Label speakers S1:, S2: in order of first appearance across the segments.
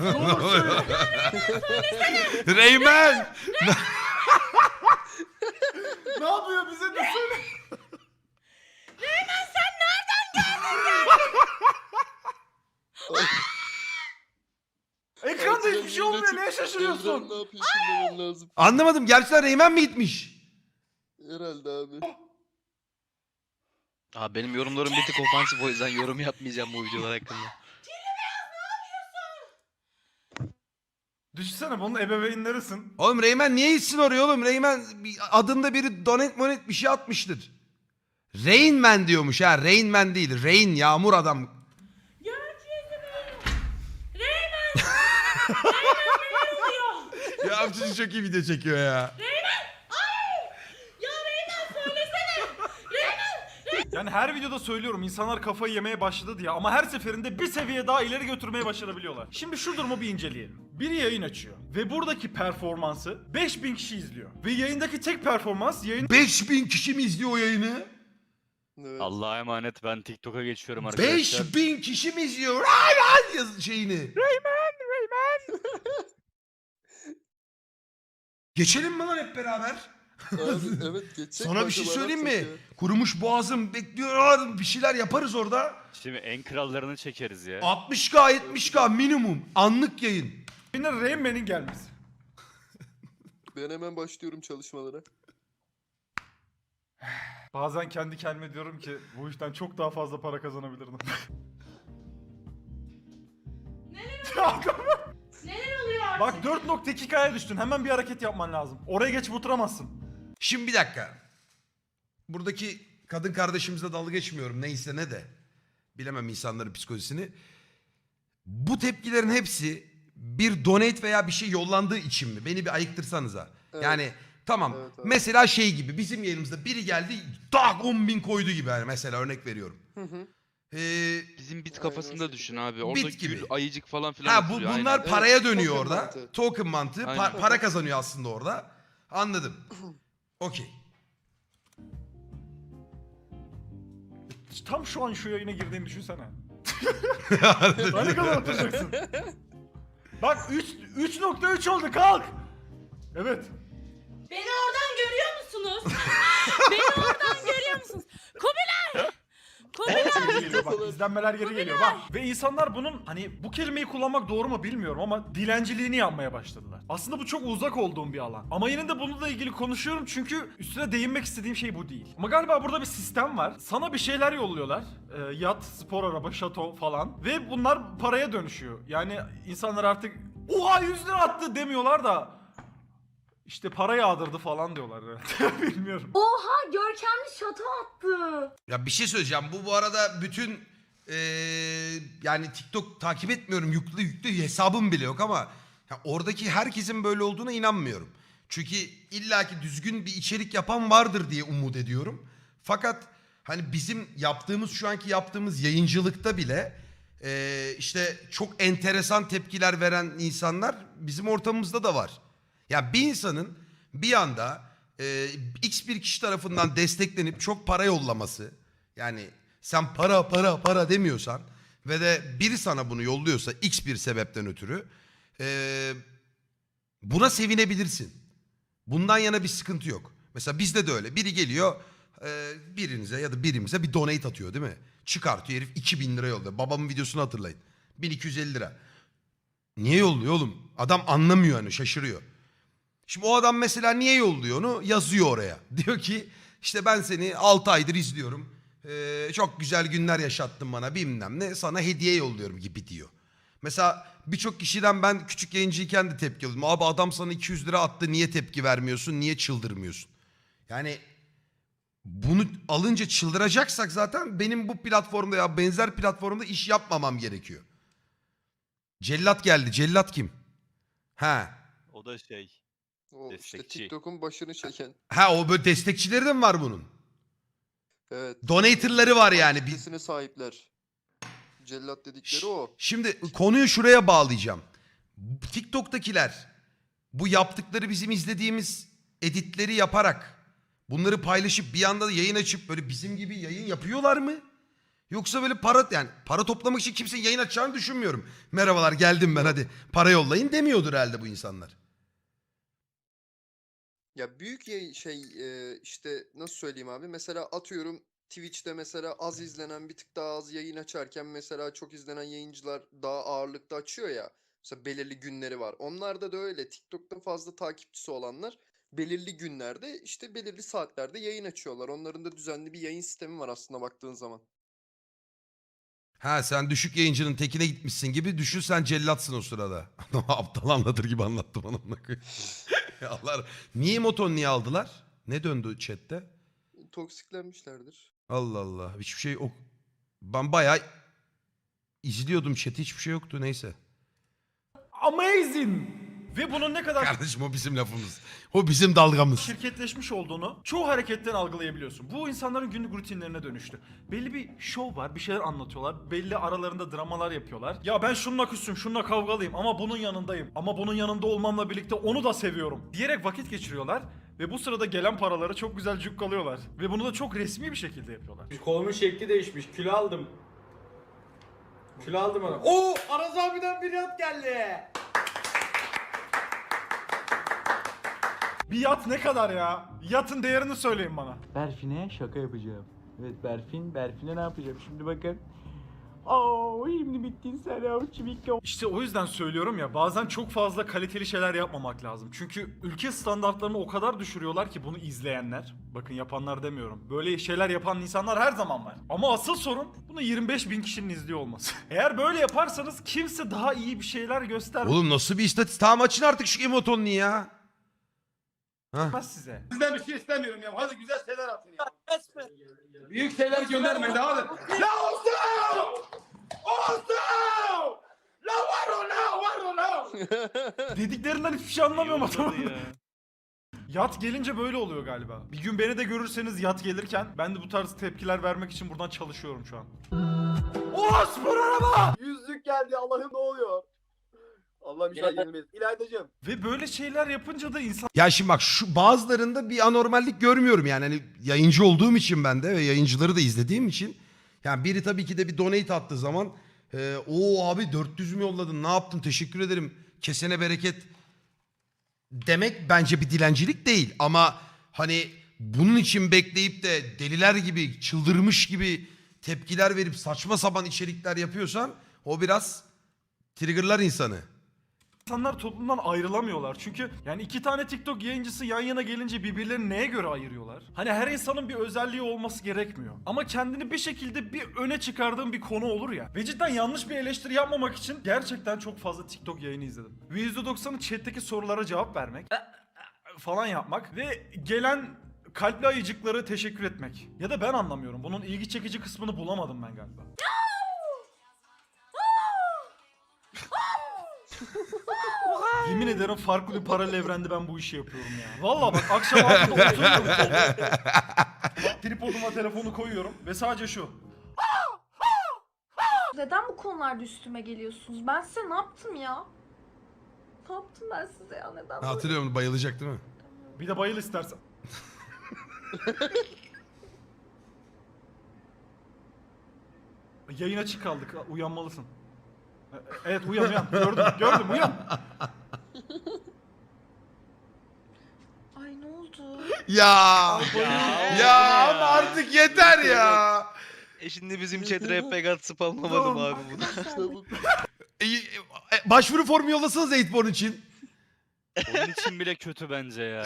S1: ne olur söyle.
S2: Reymen!
S1: ne yapıyor bize de söyle.
S3: Reymen sen nereden
S1: Ekranda hiçbir şey olmuyor. Neye şaşırıyorsun?
S4: Ne lazım.
S2: Anlamadım. Gerçekten Reymen mi gitmiş?
S4: Herhalde abi.
S5: Abi benim yorumlarım bir tık ofansif o yüzden yorum yapmayacağım bu videolar hakkında.
S1: Düşünsene bunun ebeveynlerisin.
S2: Oğlum Reymen niye gitsin oraya oğlum? Reymen bir- adında biri donet monet bir şey atmıştır. Rain Man diyormuş ha. Rain Man değil. Rain yağmur adam.
S3: Reymen. Reymen neler oluyor?
S2: Ya çocuk çok iyi video çekiyor ya.
S3: Ya Reymen söylesene. Reymen.
S1: Yani her videoda söylüyorum insanlar kafayı yemeye başladı diye ama her seferinde bir seviye daha ileri götürmeye başarabiliyorlar. Şimdi şu durumu bir inceleyelim. Biri yayın açıyor ve buradaki performansı 5000 kişi izliyor. Ve yayındaki tek performans yayın
S2: 5000 kişi mi izliyor o yayını?
S4: Evet.
S5: Allah'a emanet ben TikTok'a geçiyorum arkadaşlar.
S2: 5000 kişi mi izliyor? Rayman yaz şeyini. Geçelim mi lan hep beraber?
S4: Abi evet geçecek.
S2: Sana bir şey söyleyeyim mi? Kurumuş boğazım bekliyor bir şeyler yaparız orada.
S5: Şimdi en krallarını çekeriz ya.
S2: 60k 70k minimum anlık yayın.
S1: yayına Rain Man'in gelmesi.
S4: Ben hemen başlıyorum çalışmalara.
S1: Bazen kendi kendime diyorum ki bu işten çok daha fazla para kazanabilirdim.
S3: Neler oluyor artık?
S1: Bak 4.2K'ya düştün. Hemen bir hareket yapman lazım. Oraya geçip oturamazsın.
S2: Şimdi bir dakika. Buradaki kadın kardeşimizle dalga geçmiyorum neyse ne de. Bilemem insanların psikolojisini. Bu tepkilerin hepsi bir donate veya bir şey yollandığı için mi? Beni bir ayıktırsanıza.
S4: Evet.
S2: Yani tamam
S4: Evet, evet.
S2: mesela şey gibi bizim yayınımızda biri geldi tak 10 bin koydu gibi yani mesela örnek veriyorum.
S4: Hı hı.
S2: Ee,
S5: Bizim bit
S4: Aynen
S5: kafasında
S4: o
S5: düşün abi. Orada
S2: Bit gibi.
S5: gül, ayıcık falan filan
S2: ha bu
S5: aynen.
S2: bunlar
S4: Evet,
S2: paraya dönüyor
S4: token
S2: orada.
S4: mantığı.
S2: Token mantığı. Pa-
S5: Aynen.
S2: para kazanıyor aslında orada. Anladım. Okey.
S1: Tam şu an şu yayına girdiğini düşünsene. Daha ne kadar oturacaksın? Bak 3 3.3 oldu kalk. Evet.
S3: Beni oradan görüyor musunuz? Beni oradan görüyor musunuz? Kubilay!
S1: Geri geliyor bak izlenmeler geri geliyor bak. Ve insanlar bunun hani bu kelimeyi kullanmak doğru mu bilmiyorum ama dilenciliğini yapmaya başladılar. Aslında bu çok uzak olduğum bir alan. Ama yine de bununla ilgili konuşuyorum çünkü üstüne değinmek istediğim şey bu değil. Ama galiba burada bir sistem var. Sana bir şeyler yolluyorlar. Ee, yat, spor araba, şato falan. Ve bunlar paraya dönüşüyor. Yani insanlar artık oha 100 lira attı demiyorlar da işte para yağdırdı falan diyorlar. Bilmiyorum.
S3: Oha görkemli şato attı.
S2: Ya bir şey söyleyeceğim. Bu bu arada bütün eee, yani TikTok takip etmiyorum. Yüklü yüklü hesabım bile yok ama ya oradaki herkesin böyle olduğuna inanmıyorum. Çünkü illaki düzgün bir içerik yapan vardır diye umut ediyorum. Fakat hani bizim yaptığımız şu anki yaptığımız yayıncılıkta bile eee, işte çok enteresan tepkiler veren insanlar bizim ortamımızda da var. Ya bir insanın bir anda e, x bir kişi tarafından desteklenip çok para yollaması yani sen para para para demiyorsan ve de biri sana bunu yolluyorsa x bir sebepten ötürü e, buna sevinebilirsin. Bundan yana bir sıkıntı yok. Mesela bizde de öyle. Biri geliyor e, birinize ya da birimize bir donate atıyor değil mi? Çıkartıyor herif 2000 lira yolluyor. Babamın videosunu hatırlayın. 1250 lira. Niye yolluyor oğlum? Adam anlamıyor hani şaşırıyor. Şimdi o adam mesela niye yolluyor onu? Yazıyor oraya. Diyor ki işte ben seni 6 aydır izliyorum. Ee, çok güzel günler yaşattın bana bilmem ne. Sana hediye yolluyorum gibi diyor. Mesela birçok kişiden ben küçük yayıncıyken de tepki alıyordum. Abi adam sana 200 lira attı niye tepki vermiyorsun? Niye çıldırmıyorsun? Yani bunu alınca çıldıracaksak zaten benim bu platformda ya benzer platformda iş yapmamam gerekiyor. Cellat geldi. Cellat kim? Ha.
S5: O da şey.
S4: O işte
S5: Destekçi.
S4: TikTok'un başını çeken.
S2: Ha o böyle destekçileri de mi var bunun?
S4: Evet.
S2: Donator'ları var yani. Bir...
S4: Kitlesine sahipler. Cellat dedikleri o.
S2: Şimdi konuyu şuraya bağlayacağım. TikTok'takiler bu yaptıkları bizim izlediğimiz editleri yaparak bunları paylaşıp bir anda da yayın açıp böyle bizim gibi yayın yapıyorlar mı? Yoksa böyle para yani para toplamak için kimsenin yayın açacağını düşünmüyorum. Merhabalar geldim ben hadi para yollayın demiyordur herhalde bu insanlar.
S4: Ya büyük şey işte nasıl söyleyeyim abi mesela atıyorum Twitch'te mesela az izlenen bir tık daha az yayın açarken mesela çok izlenen yayıncılar daha ağırlıkta açıyor ya. Mesela belirli günleri var. Onlarda da öyle. TikTok'ta fazla takipçisi olanlar belirli günlerde işte belirli saatlerde yayın açıyorlar. Onların da düzenli bir yayın sistemi var aslında baktığın zaman.
S2: Ha sen düşük yayıncının tekine gitmişsin gibi düşün sen cellatsın o sırada. Aptal anlatır gibi anlattım onu. Allah niye moton niye aldılar? Ne döndü chatte?
S4: Toksiklenmişlerdir.
S2: Allah Allah hiçbir şey ok. Ben bayağı izliyordum chat'i hiçbir şey yoktu neyse.
S1: Amazing! Ve bunun ne kadar
S2: Kardeşim o bizim lafımız. O bizim dalgamız.
S1: şirketleşmiş olduğunu çoğu hareketten algılayabiliyorsun. Bu insanların günlük rutinlerine dönüştü. Belli bir şov var, bir şeyler anlatıyorlar. Belli aralarında dramalar yapıyorlar. Ya ben şununla küsüm, şununla kavgalıyım ama bunun yanındayım. Ama bunun yanında olmamla birlikte onu da seviyorum. Diyerek vakit geçiriyorlar. Ve bu sırada gelen paraları çok güzel cukkalıyorlar. Ve bunu da çok resmi bir şekilde yapıyorlar.
S6: Kolumun şekli değişmiş. Kilo aldım. Kilo aldım ona. Oo! Aras abiden bir yat geldi.
S1: Bir yat ne kadar ya? Yatın değerini söyleyin bana.
S7: Berfin'e şaka yapacağım. Evet Berfin, Berfin'e ne yapacağım? Şimdi bakın. Oo, şimdi bittin sen o çivik
S1: İşte o yüzden söylüyorum ya bazen çok fazla kaliteli şeyler yapmamak lazım. Çünkü ülke standartlarını o kadar düşürüyorlar ki bunu izleyenler. Bakın yapanlar demiyorum. Böyle şeyler yapan insanlar her zaman var. Ama asıl sorun bunu 25 bin kişinin izliyor olması. Eğer böyle yaparsanız kimse daha iyi bir şeyler göstermez
S2: Oğlum nasıl bir istatistik? Tamam açın artık şu emotonunu ya. Hah.
S1: size.
S6: Sizden bir şey istemiyorum ya. Hadi güzel şeyler atın ya. Büyük şeyler göndermeyin hadi. La olsun! Olsun! La var o la var o la!
S1: Dediklerinden hiçbir şey anlamıyorum adamın. Yat gelince böyle oluyor galiba. Bir gün beni de görürseniz yat gelirken ben de bu tarz tepkiler vermek için buradan çalışıyorum şu an. O spor araba!
S6: Yüzlük geldi Allah'ım ne oluyor? Allah'ım inşallah yenilmeyiz. İlaydacığım.
S1: Ve böyle şeyler yapınca da insan
S2: Ya şimdi bak şu bazılarında bir anormallik görmüyorum yani. Hani yayıncı olduğum için ben de ve yayıncıları da izlediğim için. Yani biri tabii ki de bir donate attığı zaman e, o abi 400 mü yolladın ne yaptın teşekkür ederim kesene bereket demek bence bir dilencilik değil. Ama hani bunun için bekleyip de deliler gibi çıldırmış gibi tepkiler verip saçma sapan içerikler yapıyorsan o biraz triggerlar insanı.
S1: İnsanlar toplumdan ayrılamıyorlar. Çünkü yani iki tane TikTok yayıncısı yan yana gelince birbirlerini neye göre ayırıyorlar? Hani her insanın bir özelliği olması gerekmiyor. Ama kendini bir şekilde bir öne çıkardığın bir konu olur ya. Ve cidden yanlış bir eleştiri yapmamak için gerçekten çok fazla TikTok yayını izledim. Ve %90'ı chat'teki sorulara cevap vermek falan yapmak ve gelen kalpli ayıcıkları teşekkür etmek. Ya da ben anlamıyorum. Bunun ilgi çekici kısmını bulamadım ben galiba. Yemin ederim farklı bir paralel evrende ben bu işi yapıyorum ya. Valla bak akşam altında oturuyorum. Tripoduma telefonu koyuyorum ve sadece şu.
S8: Neden bu konularda üstüme geliyorsunuz? Ben size ne yaptım ya? Ne yaptım ben size ya? Neden böyle?
S2: Hatırlıyorum bayılacak değil mi?
S1: Bir de bayıl istersen. Yayın açık kaldık. Uyanmalısın. E- Evet uyan uyan. Gördüm gördüm uyan.
S8: Ay ne oldu?
S2: Ya ya ama artık yeter ya.
S5: E şimdi bizim chat rap pegat spamlamadım abi bunu.
S2: E, başvuru formu yollasanız Eightborn için.
S9: Onun için bile kötü bence ya.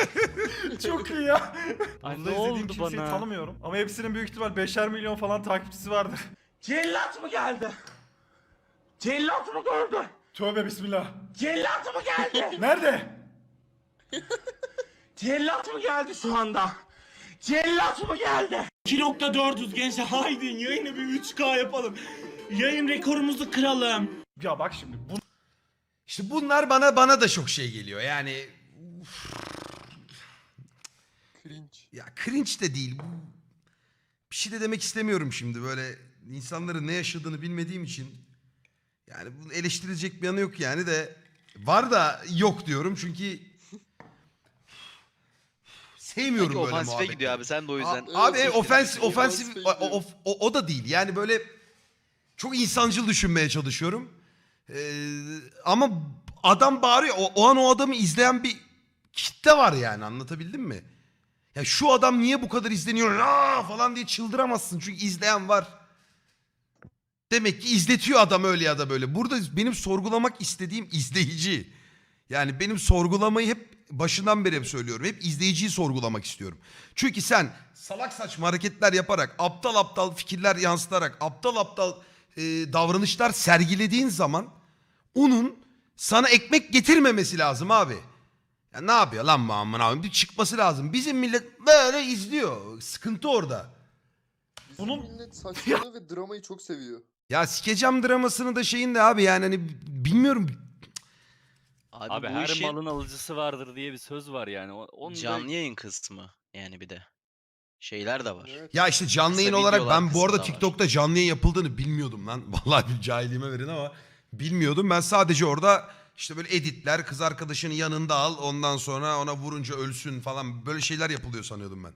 S1: Çok iyi ya.
S9: Ay ne
S1: izlediğim
S9: oldu
S1: kimseyi
S9: bana?
S1: tanımıyorum. Ama hepsinin büyük ihtimal 5'er milyon falan takipçisi vardır.
S6: Cellat mı geldi? Cellat mı gördü?
S1: Tövbe bismillah.
S6: Cellat mı geldi?
S1: Nerede?
S6: Cellat mı geldi şu anda? Cellat mı geldi? 2.400 gençler haydi yayını bir 3K yapalım. Yayın rekorumuzu kıralım.
S1: Ya bak şimdi bu
S2: İşte bunlar bana bana da çok şey geliyor. Yani
S4: Cringe.
S2: ya cringe de değil. Bu bir şey de demek istemiyorum şimdi böyle insanların ne yaşadığını bilmediğim için. Yani bunu eleştirilecek bir yanı yok yani de var da yok diyorum çünkü sevmiyorum
S5: Sanki
S2: böyle
S5: ofansife gidiyor abi sen de o yüzden.
S2: A- Abi
S4: Evet,
S2: ofensif, o, o, o- o da değil. Yani böyle çok insancıl düşünmeye çalışıyorum. Ee, ama adam bağırıyor. O, o an o adamı izleyen bir kitle var yani anlatabildim mi? Ya şu adam niye bu kadar izleniyor Aa! falan diye çıldıramazsın çünkü izleyen var. Demek ki izletiyor adam öyle ya da böyle. Burada benim sorgulamak istediğim izleyici. Yani benim sorgulamayı hep başından beri hep söylüyorum. Hep izleyiciyi sorgulamak istiyorum. Çünkü sen salak saçma hareketler yaparak, aptal aptal fikirler yansıtarak, aptal aptal e, davranışlar sergilediğin zaman onun sana ekmek getirmemesi lazım abi. Ya ne yapıyor lan bu amına koyayım? Bir çıkması lazım. Bizim millet böyle izliyor. Sıkıntı orada.
S4: Bizim
S1: Bunun-
S4: millet saçmalığı ve dramayı çok seviyor.
S2: Ya sikecam dramasını da şeyin de abi yani hani bilmiyorum.
S5: Abi,
S9: Abi
S5: bu
S9: her
S5: işin
S9: malın alıcısı vardır diye bir söz var yani. O- Onu da-
S5: canlı yayın kısmı yani bir de. Şeyler de var.
S4: Evet.
S2: Ya işte canlı
S5: Kısa
S2: yayın olarak
S5: videolar
S2: ben bu arada
S5: kısmı da var.
S2: TikTok'ta canlı yayın yapıldığını bilmiyordum lan. Vallahi bir cahilliğime verin ama bilmiyordum. Ben sadece orada işte böyle editler, kız arkadaşını yanında al, ondan sonra ona vurunca ölsün falan böyle şeyler yapılıyor sanıyordum ben.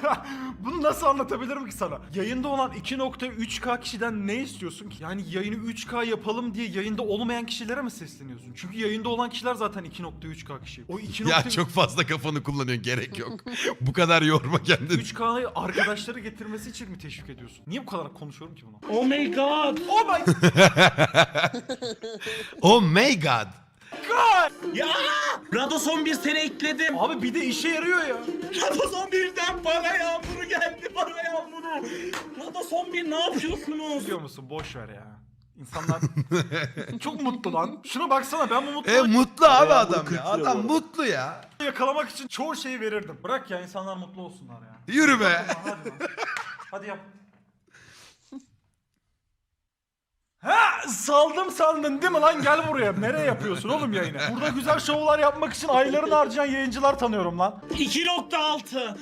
S1: Bunu nasıl anlatabilirim ki sana? Yayında olan 2.3K kişiden ne istiyorsun ki? Yani yayını 3K yapalım diye yayında olmayan kişilere mi sesleniyorsun? Çünkü yayında olan kişiler zaten 2.3K kişi. O 2.
S2: Ya çok fazla kafanı kullanıyorsun gerek yok. bu kadar yorma kendini.
S1: 3K'yı arkadaşları getirmesi için mi teşvik ediyorsun? Niye bu kadar konuşuyorum ki bunu?
S6: Oh my god.
S1: Oh my
S2: Oh my god.
S6: Ya Radoson bir sene ekledim.
S1: Abi bir de işe yarıyor ya.
S6: Radoson birden para yağmuru geldi para yağmuru. Radoson bir ne yapıyorsunuz?
S1: Biliyor musun? Boş ver ya. İnsanlar çok mutlu lan. Şuna baksana ben bu
S2: E
S1: mutluluğu
S2: mutlu abi adam
S6: 40
S2: ya. Adam mutlu ya.
S1: yakalamak için çoğu şeyi verirdim. Bırak ya insanlar mutlu olsunlar ya.
S2: Yürü be.
S1: Hadi lan. Hadi yap. Ha saldım sandın değil mi lan gel buraya. Nereye yapıyorsun oğlum yayını? Burada güzel şovlar yapmak için aylarını harcayan yayıncılar tanıyorum lan.
S6: 2.6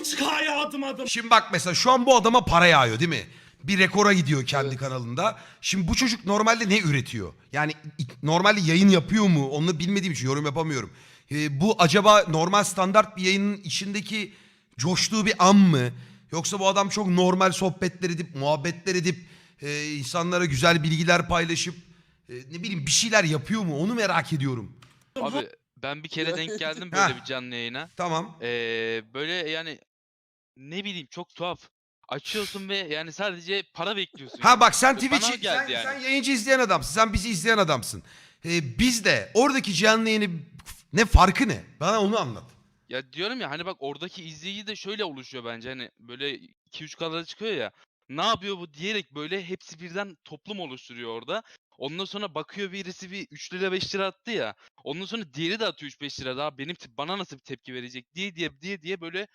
S6: 3K'ya adım adım.
S2: Şimdi bak mesela şu an bu adama para yağıyor değil mi? Bir rekora gidiyor kendi kanalında. Şimdi bu çocuk normalde ne üretiyor? Yani i- normalde yayın yapıyor mu? Onu bilmediğim için yorum yapamıyorum. Ee, bu acaba normal standart bir yayının içindeki coştuğu bir an mı? Yoksa bu adam çok normal sohbetler edip, muhabbetler edip, e, insanlara güzel bilgiler paylaşıp, e, ne bileyim bir şeyler yapıyor mu? Onu merak ediyorum.
S5: Abi ben bir kere denk geldim
S2: Heh.
S5: böyle bir canlı yayına.
S2: Tamam.
S5: Ee, böyle yani ne bileyim çok tuhaf. Açıyorsun ve yani sadece para bekliyorsun.
S2: Ha bak sen
S5: Bana
S2: Twitch'i sen,
S5: geldi yani.
S2: sen yayıncı izleyen adamsın. Sen bizi izleyen adamsın. Ee, biz de oradaki canlı yayını ne farkı ne? Bana onu anlat.
S5: Ya diyorum ya hani bak oradaki izleyici de şöyle oluşuyor bence hani böyle 2-3 kadar çıkıyor ya. Ne yapıyor bu diyerek böyle hepsi birden toplum oluşturuyor orada. Ondan sonra bakıyor birisi bir 3 lira 5 lira attı ya. Ondan sonra diğeri de atıyor 3-5 lira daha benim bana nasıl bir tepki verecek diye diye diye diye böyle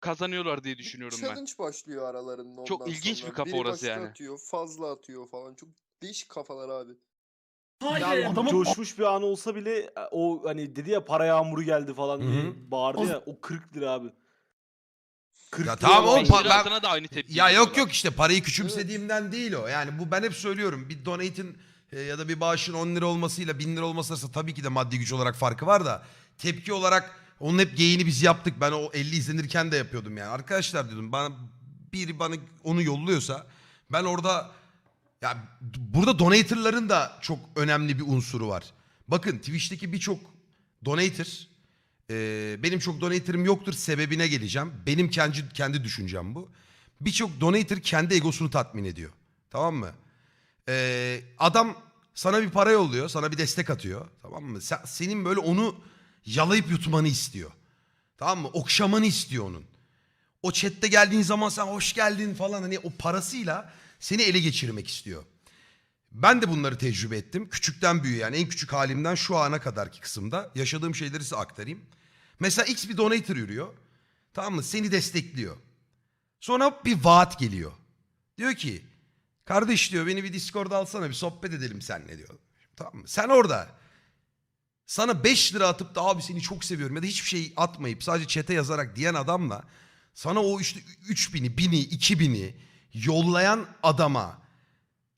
S5: kazanıyorlar diye düşünüyorum ben.
S4: Challenge başlıyor aralarında
S5: Çok
S4: ondan
S5: ilginç
S4: sonra.
S5: bir kafa
S4: Biri
S5: orası yani.
S4: atıyor, fazla atıyor falan. Çok değişik kafalar abi.
S6: Hayır.
S1: adamın-
S10: coşmuş bir an olsa bile e, o hani dedi ya para yağmuru geldi falan diye
S2: hı.
S10: bağırdı ya o 40 lira abi. 40
S2: Ya tamam oğlum, pa- ben-
S5: da aynı tepki
S2: Ya yok
S5: veriyorlar.
S2: yok işte parayı küçümsediğimden değil o. Yani bu ben hep söylüyorum. Bir donate'in e, ya da bir bağışın 10 lira olmasıyla 1000 lira olması arasında tabii ki de maddi güç olarak farkı var da tepki olarak onun hep geyini biz yaptık. Ben o 50 izlenirken de yapıyordum yani. Arkadaşlar diyordum bana biri bana onu yolluyorsa ben orada ya burada donatorların da çok önemli bir unsuru var. Bakın Twitch'teki birçok donator e, benim çok donator'ım yoktur sebebine geleceğim. Benim kendi kendi düşüncem bu. Birçok donator kendi egosunu tatmin ediyor. Tamam mı? Ee, adam sana bir para yolluyor, sana bir destek atıyor. Tamam mı? Sen, senin böyle onu yalayıp yutmanı istiyor. Tamam mı? Okşamanı istiyor onun. O chatte geldiğin zaman sen hoş geldin falan hani o parasıyla seni ele geçirmek istiyor. Ben de bunları tecrübe ettim. Küçükten büyüğe yani en küçük halimden şu ana kadarki kısımda yaşadığım şeyleri size aktarayım. Mesela X bir donator yürüyor. Tamam mı? Seni destekliyor. Sonra bir vaat geliyor. Diyor ki kardeş diyor beni bir Discord'a alsana bir sohbet edelim seninle diyor. Tamam mı? Sen orada sana 5 lira atıp da abi seni çok seviyorum ya da hiçbir şey atmayıp sadece çete yazarak diyen adamla sana o işte 3000'i, 1000'i, 2000'i yollayan adama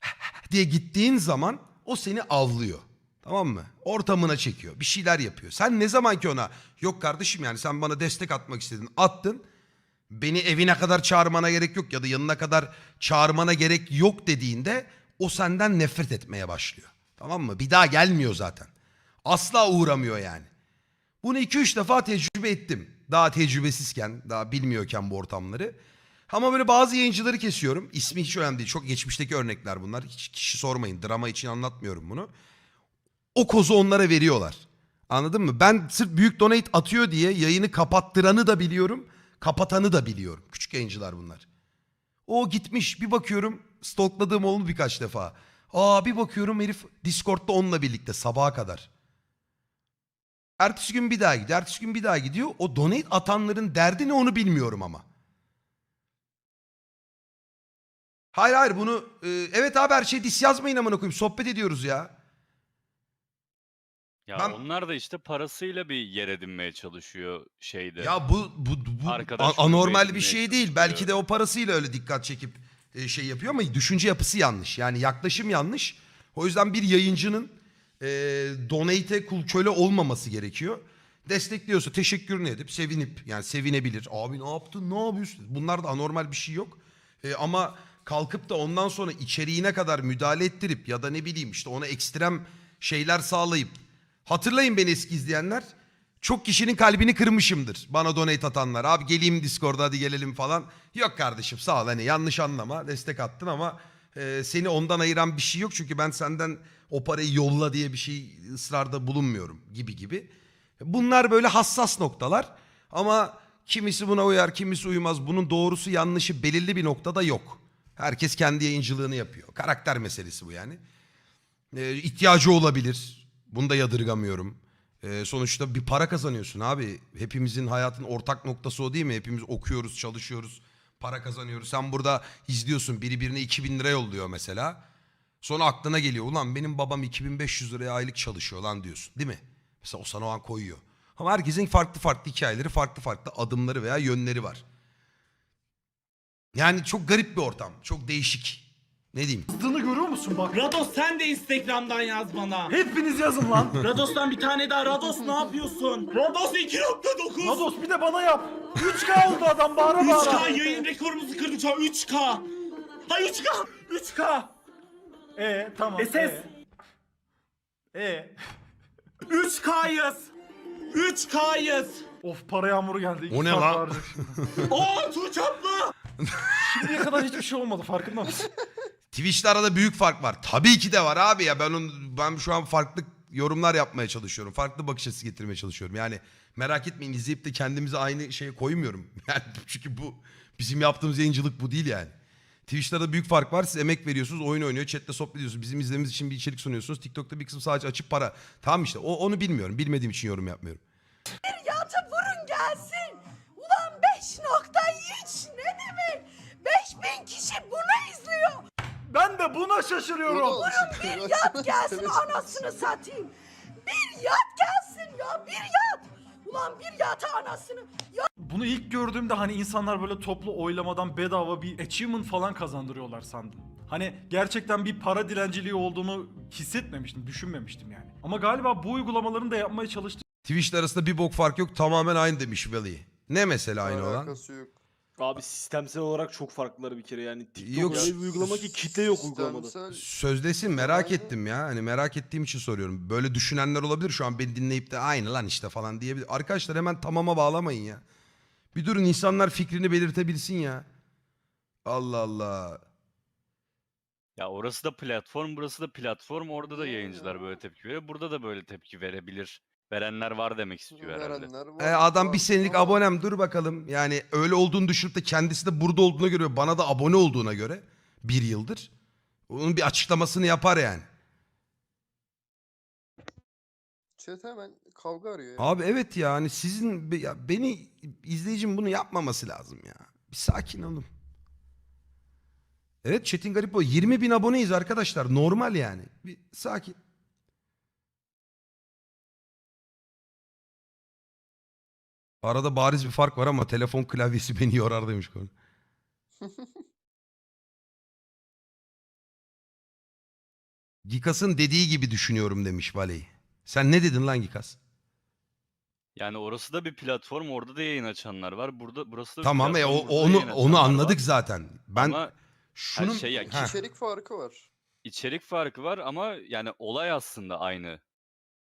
S2: diye gittiğin zaman o seni avlıyor. Tamam mı? Ortamına çekiyor. Bir şeyler yapıyor. Sen ne zaman ki ona yok kardeşim yani sen bana destek atmak istedin. Attın. Beni evine kadar çağırmana gerek yok ya da yanına kadar çağırmana gerek yok dediğinde o senden nefret etmeye başlıyor. Tamam mı? Bir daha gelmiyor zaten. Asla uğramıyor yani. Bunu 2-3 defa tecrübe ettim. Daha tecrübesizken, daha bilmiyorken bu ortamları. Ama böyle bazı yayıncıları kesiyorum. İsmi hiç önemli değil. Çok geçmişteki örnekler bunlar. Hiç kişi sormayın. Drama için anlatmıyorum bunu. O kozu onlara veriyorlar. Anladın mı? Ben sırf büyük donate atıyor diye yayını kapattıranı da biliyorum. Kapatanı da biliyorum. Küçük yayıncılar bunlar. O gitmiş bir bakıyorum stalkladığım oldu birkaç defa. Aa bir bakıyorum herif Discord'da onunla birlikte sabaha kadar. Ertesi gün bir daha gidiyor. Ertesi gün bir daha gidiyor. O donate atanların derdi ne onu bilmiyorum ama. Hayır hayır bunu e, evet abi her şey dis yazmayın amına koyayım. Sohbet ediyoruz ya.
S9: Ya
S2: Ben-
S9: onlar da işte parasıyla bir yer edinmeye çalışıyor şeyde.
S2: Ya bu bu, bu
S9: Arkadaş
S2: a-
S9: grubu
S2: anormal bir
S9: edinmeye
S2: şey değil. Belki de o parasıyla öyle dikkat çekip e, şey yapıyor ama düşünce yapısı yanlış. Yani yaklaşım yanlış. O yüzden bir yayıncının e, donate'e kul köle olmaması gerekiyor. Destekliyorsa teşekkürünü edip sevinip yani sevinebilir. Abi ne yaptın ne yapıyorsun? Bunlar da anormal bir şey yok. E, ama kalkıp da ondan sonra içeriğine kadar müdahale ettirip ya da ne bileyim işte ona ekstrem şeyler sağlayıp hatırlayın beni eski izleyenler. Çok kişinin kalbini kırmışımdır bana donate atanlar. Abi geleyim Discord'a hadi gelelim falan. Yok kardeşim sağ ol hani yanlış anlama destek attın ama e, seni ondan ayıran bir şey yok. Çünkü ben senden o parayı yolla diye bir şey ısrarda bulunmuyorum gibi gibi. Bunlar böyle hassas noktalar ama kimisi buna uyar kimisi uymaz. Bunun doğrusu yanlışı belirli bir noktada yok. Herkes kendi yayıncılığını yapıyor. Karakter meselesi bu yani. E, ihtiyacı olabilir. Bunu da yadırgamıyorum. E, sonuçta bir para kazanıyorsun abi. Hepimizin hayatın ortak noktası o değil mi? Hepimiz okuyoruz, çalışıyoruz, para kazanıyoruz. Sen burada izliyorsun biri birine 2000 lira yolluyor mesela. Sonra aklına geliyor ulan benim babam 2500 liraya aylık çalışıyor lan diyorsun değil mi? Mesela o sana o an koyuyor. Ama herkesin farklı farklı hikayeleri, farklı farklı adımları veya yönleri var. Yani çok garip bir ortam. Çok değişik. Ne diyeyim?
S1: Yazdığını görüyor musun bak?
S6: Rados sen de Instagram'dan yaz bana.
S1: Hepiniz yazın lan.
S6: Rados'tan bir tane daha. Rados ne yapıyorsun? Rados 2.9.
S1: Nados bir de bana yap. 3K oldu adam bağıra bağıra.
S6: 3K yayın rekorumuzu kırdı şu an 3K. Ha 3K. 3K.
S1: E tamam.
S6: E, ses.
S1: E. E.
S6: 3K'yız. 3K'yız.
S1: Of para yağmuru geldi. İki
S2: O ne
S1: saat
S2: lan?
S1: bağıracak şimdi.
S6: Oo Tuğçaplı.
S1: Şimdiye kadar hiçbir şey olmadı farkında mısın?
S2: Twitch'te arada büyük fark var. Tabii ki de var abi ya. Ben on, ben şu an farklı yorumlar yapmaya çalışıyorum. Farklı bakış açısı getirmeye çalışıyorum. Yani merak etmeyin izleyip de kendimizi aynı şeye koymuyorum. Yani çünkü bu bizim yaptığımız yayıncılık bu değil yani. Twitch'te de büyük fark var. Siz emek veriyorsunuz, oyun oynuyor, chatte sohbet ediyorsunuz. Bizim izlememiz için bir içerik sunuyorsunuz. TikTok'ta bir kısım sadece açıp para. Tamam işte o, onu bilmiyorum. Bilmediğim için yorum yapmıyorum.
S8: Yata vurun gelsin. Ulan 5.3 ne demek? 5000 kişi bunu izliyor.
S1: Ben de buna şaşırıyorum.
S4: Vurun
S8: Bir yat gelsin anasını satayım. Bir yat gelsin ya bir yat. Ulan bir yata anasını. Ya
S1: Bunu ilk gördüğümde hani insanlar böyle toplu oylamadan bedava bir achievement falan kazandırıyorlar sandım. Hani gerçekten bir para dilenciliği olduğunu hissetmemiştim, düşünmemiştim yani. Ama galiba bu uygulamaların da yapmaya çalıştığı
S2: Twitch'le arasında bir bok fark yok. Tamamen aynı demiş Valley. Ne mesela aynı olan?
S4: Alakası yok.
S10: Abi sistemsel olarak çok farklılar bir kere yani. TikTok
S2: Yok.
S10: öyle bir uygulama ki kitle yok uygulamada.
S4: Sistemsel-
S2: Sözdesin merak ettim ya. Hani merak ettiğim için soruyorum. Böyle düşünenler olabilir şu an beni dinleyip de aynı lan işte falan diyebilir. Arkadaşlar hemen tamama bağlamayın ya. Bir durun insanlar fikrini belirtebilsin ya. Allah Allah.
S9: Ya orası da platform, burası da platform. Orada da yayıncılar böyle tepki veriyor. Burada da böyle tepki verebilir. Verenler var demek istiyor herhalde.
S4: Verenler var.
S2: E, adam bir senelik
S4: Ama
S2: abonem dur bakalım. Yani öyle olduğunu düşünüp de kendisi de burada olduğuna göre bana da abone olduğuna göre bir yıldır. Onun bir açıklamasını yapar yani.
S4: Chat hemen kavga arıyor ya.
S2: Abi evet ya hani sizin be- ya beni izleyicim bunu yapmaması lazım ya. Bir sakin olun. Evet Çetin Garipo 20 bin aboneyiz arkadaşlar normal yani. Bir sakin. Arada bariz bir fark var ama telefon klavyesi beni yorar demiş konu. Gikas'ın dediği gibi düşünüyorum demiş Valey. Sen ne dedin lan Gikas?
S9: Yani orası da bir platform, orada da yayın açanlar var. Burada burası da bir
S2: Tamam e, o,
S9: platform, burada da
S2: onu
S9: yayın
S2: onu
S9: açanlar
S2: anladık
S9: var.
S2: zaten. Ben
S9: Ama
S2: şunun
S9: şey ya,
S2: Heh.
S4: İçerik farkı var.
S9: içerik farkı var ama yani olay aslında aynı.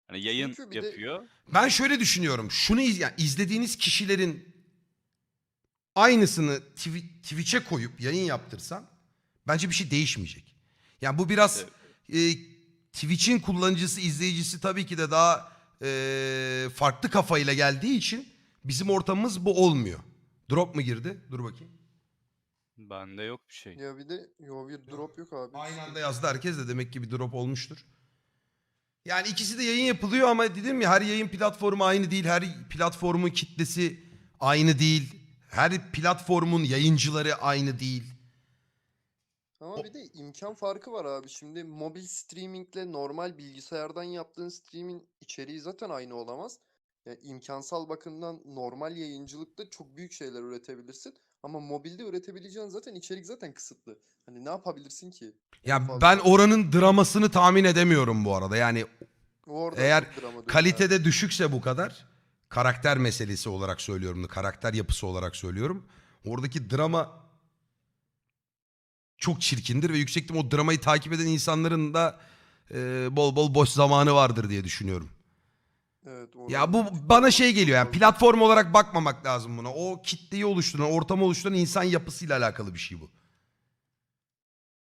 S9: Hani yayın
S4: Çünkü bir de-
S9: yapıyor.
S2: Ben şöyle düşünüyorum. Şunu iz, yani izlediğiniz kişilerin aynısını Twi- Twitch'e koyup yayın yaptırsan bence bir şey değişmeyecek. Yani bu biraz e, Twitch'in kullanıcısı, izleyicisi tabii ki de daha e, farklı kafayla geldiği için bizim ortamımız bu olmuyor. Drop mu girdi? Dur bakayım.
S9: Bende yok bir şey.
S4: Ya bir de yo bir drop yok abi.
S2: Aynı anda yazdı herkes de demek ki bir drop olmuştur. Yani ikisi de yayın yapılıyor ama dedim ya her yayın platformu aynı değil. Her platformun kitlesi aynı değil. Her platformun yayıncıları aynı değil.
S4: Ama bir de imkan farkı var abi. Şimdi mobil streamingle normal bilgisayardan yaptığın streamin içeriği zaten aynı olamaz. Yani imkansal bakımdan normal yayıncılıkta çok büyük şeyler üretebilirsin. Ama mobilde üretebileceğin zaten içerik zaten kısıtlı. Hani ne yapabilirsin ki?
S2: Ya
S4: fazla.
S2: ben oranın dramasını tahmin edemiyorum bu arada. Yani
S4: Orada
S2: eğer kalitede düşükse bu kadar karakter meselesi olarak söylüyorum. Karakter yapısı olarak söylüyorum. Oradaki drama çok çirkindir ve yüksek ihtimal o dramayı takip eden insanların da e, bol bol boş zamanı vardır diye düşünüyorum.
S4: Evet,
S2: Ya
S4: orada
S2: bu
S4: çok
S2: bana şey geliyor yani platform olarak bakmamak lazım buna. O kitleyi oluşturan, ortamı oluşturan insan yapısıyla alakalı bir şey bu.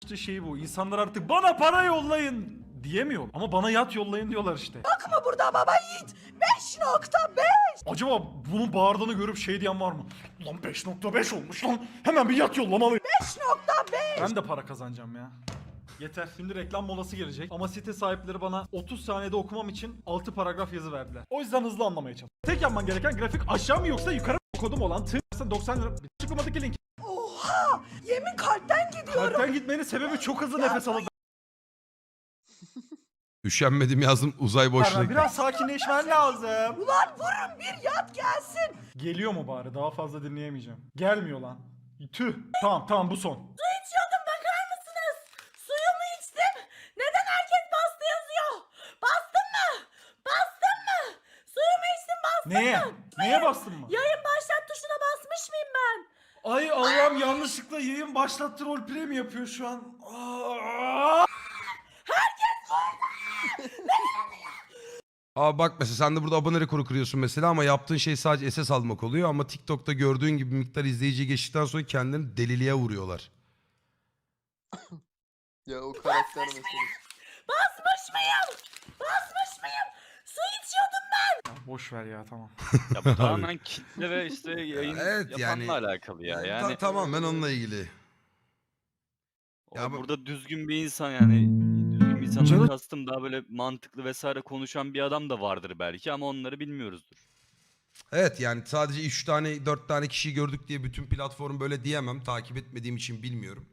S1: İşte şey bu. İnsanlar artık bana para yollayın diyemiyor. Ama bana yat yollayın diyorlar işte.
S8: Bakma burada baba yiğit. 5.5.
S1: Acaba bunun bağırdığını görüp şey diyen var mı? Lan 5.5 olmuş lan. Hemen bir yat yollamalıyım.
S8: 5.5.
S1: Ben de para kazanacağım ya. Yeter. Şimdi reklam molası gelecek. Ama site sahipleri bana 30 saniyede okumam için 6 paragraf yazı verdiler. O yüzden hızlı anlamaya çalışıyorum. Tek yapman gereken grafik aşağı mı yoksa yukarı mı kodum olan tığ 90 lira. Bir çıkmadaki link.
S8: Oha. Yemin kalpten gidiyorum.
S1: Kalpten gitmenin sebebi çok hızlı nefes alıp
S2: Üşenmedim yazdım uzay boşluğu.
S1: Biraz sakinleşmen lazım.
S8: Ulan vurun bir yat gelsin.
S1: Geliyor mu bari? Daha fazla dinleyemeyeceğim. Gelmiyor lan. Tüh. Tamam tamam bu son.
S3: Su içiyordum bakar mısınız? Suyumu içtim. Neden herkes bastı yazıyor? Bastın mı? Bastın mı? Suyumu içtim bastın
S1: Neye? Neye bastın mı?
S3: Yayın başlat tuşuna basmış mıyım ben?
S1: Ay Allah'ım yanlışlıkla yayın başlattı roleplay mi yapıyor şu an? Aa!
S2: Aa bak mesela sen de burada abone rekoru kırıyorsun mesela ama yaptığın şey sadece SS almak oluyor ama TikTok'ta gördüğün gibi miktar izleyici geçtikten sonra kendilerini deliliğe vuruyorlar.
S4: Ya o karakter meselesi.
S3: Basmış mıyım? Basmış mıyım? Su içiyordum ben.
S1: Ya boş ver ya tamam.
S9: Ya bu tamamen kitle ve işte yayın
S2: evet
S9: yapanla
S2: yani-
S9: alakalı ya.
S2: Ta-
S9: Yani
S2: tamam ben onunla ilgili.
S9: o
S2: Ya bu-
S9: burada düzgün bir insan yani düzgün bir insandan
S1: Canı-
S9: kastım daha böyle mantıklı vesaire konuşan bir adam da vardır belki ama onları bilmiyoruzdur.
S2: Evet yani sadece 3 tane 4 tane kişiyi gördük diye bütün platform böyle diyemem. Takip etmediğim için bilmiyorum.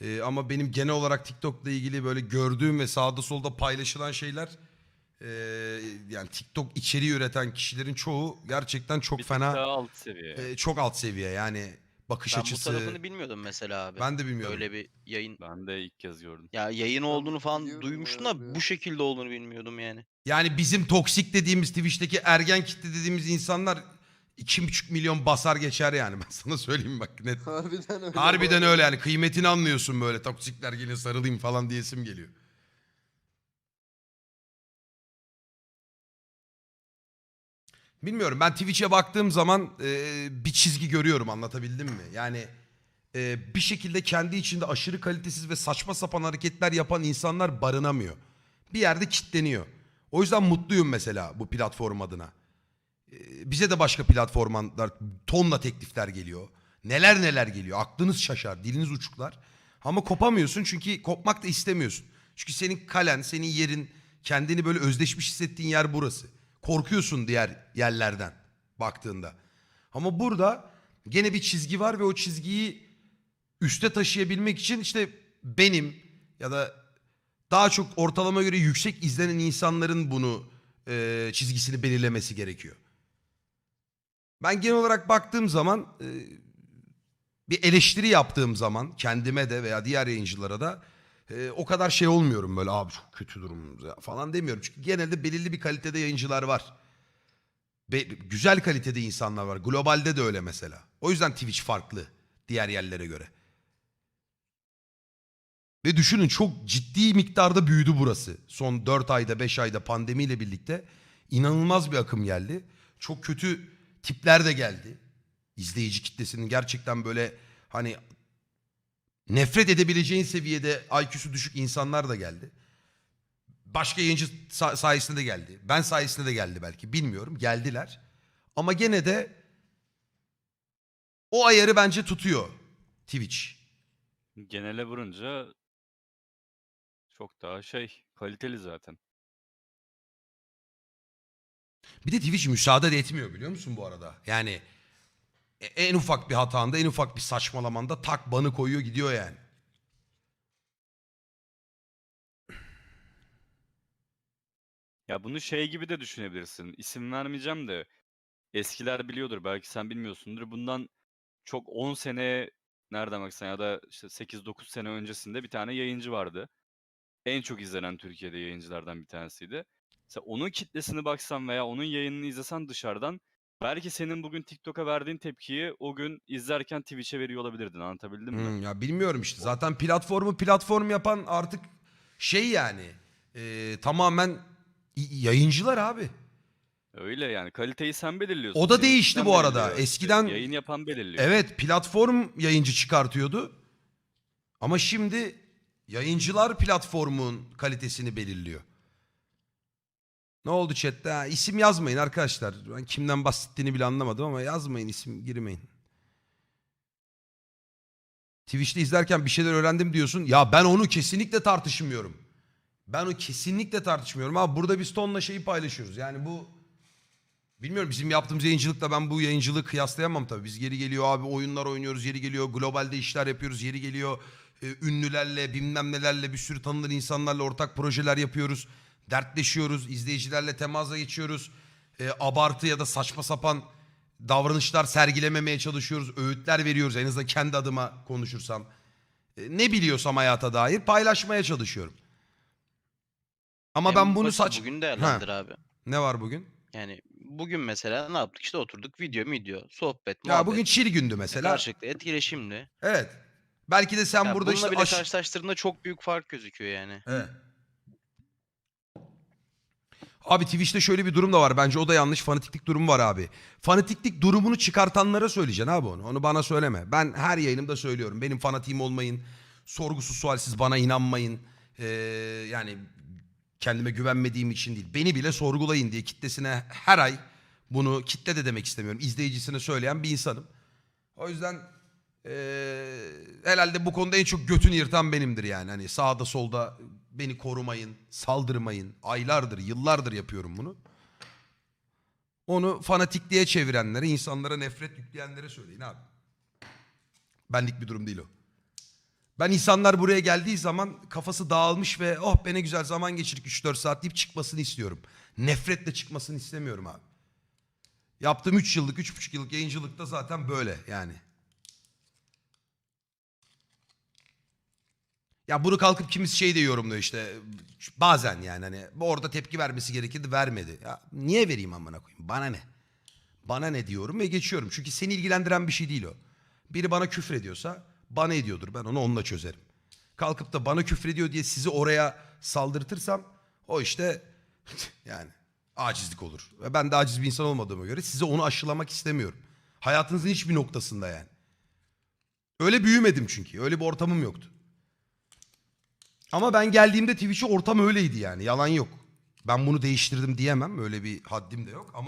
S2: Ee, ama benim genel olarak TikTok'la ilgili böyle gördüğüm ve sağda solda paylaşılan şeyler ee, yani TikTok içeriği üreten kişilerin çoğu gerçekten çok
S9: bir tık
S2: fena
S9: daha alt seviye.
S2: ee, çok alt seviye yani bakış
S11: Ben
S2: açısı.
S11: bu tarafını bilmiyordum mesela abi.
S2: Ben de bilmiyorum.
S11: Böyle bir yayın.
S9: Ben de ilk kez gördüm.
S11: Ya yayın olduğunu falan
S4: biliyorum
S11: duymuştum da
S4: ya.
S11: bu şekilde olduğunu bilmiyordum yani.
S2: Yani bizim toksik dediğimiz Twitch'teki ergen kitle dediğimiz insanlar 2,5 milyon basar geçer yani ben sana söyleyeyim bak net.
S4: Harbiden öyle. bu
S2: Harbiden
S4: arada.
S2: öyle yani kıymetini anlıyorsun böyle toksikler gelin sarılayım falan diyesim geliyor. Bilmiyorum ben Twitch'e baktığım zaman e, bir çizgi görüyorum anlatabildim mi? Yani e, bir şekilde kendi içinde aşırı kalitesiz ve saçma sapan hareketler yapan insanlar barınamıyor. Bir yerde kitleniyor. O yüzden mutluyum mesela bu platform adına. E, bize de başka platformlar tonla teklifler geliyor. Neler neler geliyor. Aklınız şaşar, diliniz uçuklar. Ama kopamıyorsun çünkü kopmak da istemiyorsun. Çünkü senin kalen, senin yerin, kendini böyle özdeşmiş hissettiğin yer burası. Korkuyorsun diğer yerlerden baktığında. Ama burada gene bir çizgi var ve o çizgiyi üste taşıyabilmek için işte benim ya da daha çok ortalama göre yüksek izlenen insanların bunu e, çizgisini belirlemesi gerekiyor. Ben genel olarak baktığım zaman e, bir eleştiri yaptığım zaman kendime de veya diğer yayıncılara da e, o kadar şey olmuyorum böyle abi çok kötü durum ya falan demiyorum. Çünkü genelde belirli bir kalitede yayıncılar var. Be- güzel kalitede insanlar var. Globalde de öyle mesela. O yüzden Twitch farklı diğer yerlere göre. Ve düşünün çok ciddi miktarda büyüdü burası. Son 4 ayda 5 ayda pandemiyle birlikte inanılmaz bir akım geldi. Çok kötü tipler de geldi. İzleyici kitlesinin gerçekten böyle hani nefret edebileceğin seviyede IQ'su düşük insanlar da geldi. Başka yayıncı sa- sayesinde de geldi. Ben sayesinde de geldi belki bilmiyorum. Geldiler. Ama gene de o ayarı bence tutuyor Twitch.
S9: Genele vurunca çok daha şey kaliteli zaten.
S2: Bir de Twitch müsaade de etmiyor biliyor musun bu arada? Yani en ufak bir hatanda, en ufak bir saçmalamanda tak banı koyuyor gidiyor yani.
S9: Ya bunu şey gibi de düşünebilirsin. İsim vermeyeceğim de eskiler biliyordur belki sen bilmiyorsundur. Bundan çok 10 sene nereden baksan ya da işte 8-9 sene öncesinde bir tane yayıncı vardı. En çok izlenen Türkiye'de yayıncılardan bir tanesiydi. Sen onun kitlesini baksan veya onun yayınını izlesen dışarıdan belki senin bugün TikTok'a verdiğin tepkiyi o gün izlerken Twitch'e veriyor olabilirdin. Anlatabildim mi?
S2: Hmm, ya bilmiyorum işte. Zaten platformu platform yapan artık şey yani e, tamamen yayıncılar abi.
S9: Öyle yani kaliteyi sen belirliyorsun.
S2: O da
S9: senin
S2: değişti bu arada.
S9: belirliyor.
S2: Eskiden-
S9: yayın yapan belirliyor.
S2: Evet platform yayıncı çıkartıyordu. Ama şimdi yayıncılar platformun kalitesini belirliyor. Ne oldu chatte? Ha, isim yazmayın arkadaşlar. Ben kimden bahsettiğini bile anlamadım ama yazmayın isim girmeyin. Twitch'te izlerken bir şeyler öğrendim diyorsun. Ya ben onu kesinlikle tartışmıyorum. Ben onu kesinlikle tartışmıyorum. Abi burada biz tonla şeyi paylaşıyoruz. Yani bu Bilmiyorum bizim yaptığımız yayıncılıkla ben bu yayıncılığı kıyaslayamam tabii. Biz geri geliyor abi oyunlar oynuyoruz, yeri geliyor globalde işler yapıyoruz, yeri geliyor e, ünlülerle bilmem nelerle bir sürü tanınır insanlarla ortak projeler yapıyoruz. Dertleşiyoruz, izleyicilerle temasa geçiyoruz. E, abartı ya da saçma sapan davranışlar sergilememeye çalışıyoruz. Öğütler veriyoruz en azından kendi adıma konuşursam. E, ne biliyorsam hayata dair paylaşmaya çalışıyorum. Ama
S11: En
S2: ben bunu
S11: basit
S2: saç...
S11: Bugün
S2: Ha,
S11: değerlendir abi.
S2: ne var bugün?
S11: Yani bugün mesela ne yaptık? İşte oturduk video video, sohbet,
S2: Ya
S11: muhabbet.
S2: bugün çil gündü mesela.
S11: Karşılıklı etkileşimli.
S2: Evet. Belki de sen
S11: Ya
S2: burada
S11: bununla
S2: işte
S11: bile
S2: aş-
S11: karşılaştırdığında çok büyük fark gözüküyor yani.
S2: Evet. Abi Twitch'te şöyle bir durum da var. Bence o da yanlış. Fanatiklik durumu var abi. Fanatiklik durumunu çıkartanlara söyleyeceksin abi onu. Onu bana söyleme. Ben her yayınımda söylüyorum. Benim fanatiğim olmayın. Sorgusuz sualsiz bana inanmayın. Ee, yani kendime güvenmediğim için değil. Beni bile sorgulayın diye kitlesine her ay bunu kitle de demek istemiyorum. izleyicisine söyleyen bir insanım. O yüzden ee, herhalde bu konuda en çok götünü yırtan benimdir yani. Hani sağda solda beni korumayın, saldırmayın. Aylardır, yıllardır yapıyorum bunu. Onu fanatikliğe çevirenlere, insanlara nefret yükleyenlere söyleyin abi. Benlik bir durum değil o. Ben insanlar buraya geldiği zaman kafası dağılmış ve oh be ne güzel zaman geçirdik 3-4 saat deyip çıkmasını istiyorum. Nefretle çıkmasını istemiyorum abi. Yaptığım 3 yıllık, 3,5 yıllık yayıncılıkta zaten böyle yani. Ya bunu kalkıp kimisi şey de yorumluyor işte bazen yani hani orada tepki vermesi gerekirdi vermedi. Ya niye vereyim amına koyayım bana ne? Bana ne diyorum ve geçiyorum. Çünkü seni ilgilendiren bir şey değil o. Biri bana küfür ediyorsa bana ediyordur ben onu onunla çözerim. Kalkıp da bana küfür ediyor diye sizi oraya saldırtırsam o işte yani acizlik olur. Ve ben de aciz bir insan olmadığıma göre size onu aşılamak istemiyorum. Hayatınızın hiçbir noktasında yani. Öyle büyümedim çünkü. Öyle bir ortamım yoktu. Ama ben geldiğimde Twitch'e ortam öyleydi yani. Yalan yok. Ben bunu değiştirdim diyemem. Öyle bir haddim de yok ama